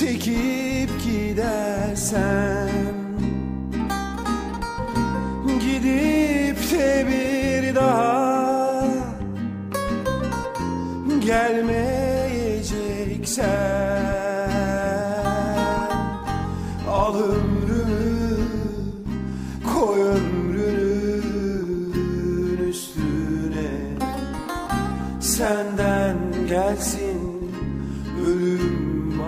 çekip gidersen Gidip de bir daha gelmeyeceksen Al ömrümü koy ömrünün üstüne Senden gelsin ölüm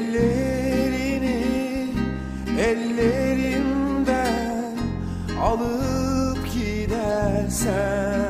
Ellerini ellerimden alıp gidersen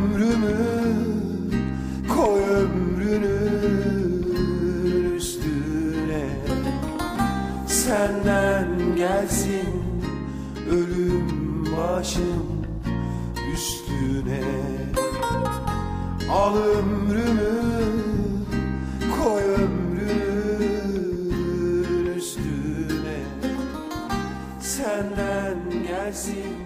Senden gelsin. Ölüm başım üstüne. Al ömrümü koy ömrünün üstüne. Senden gelsin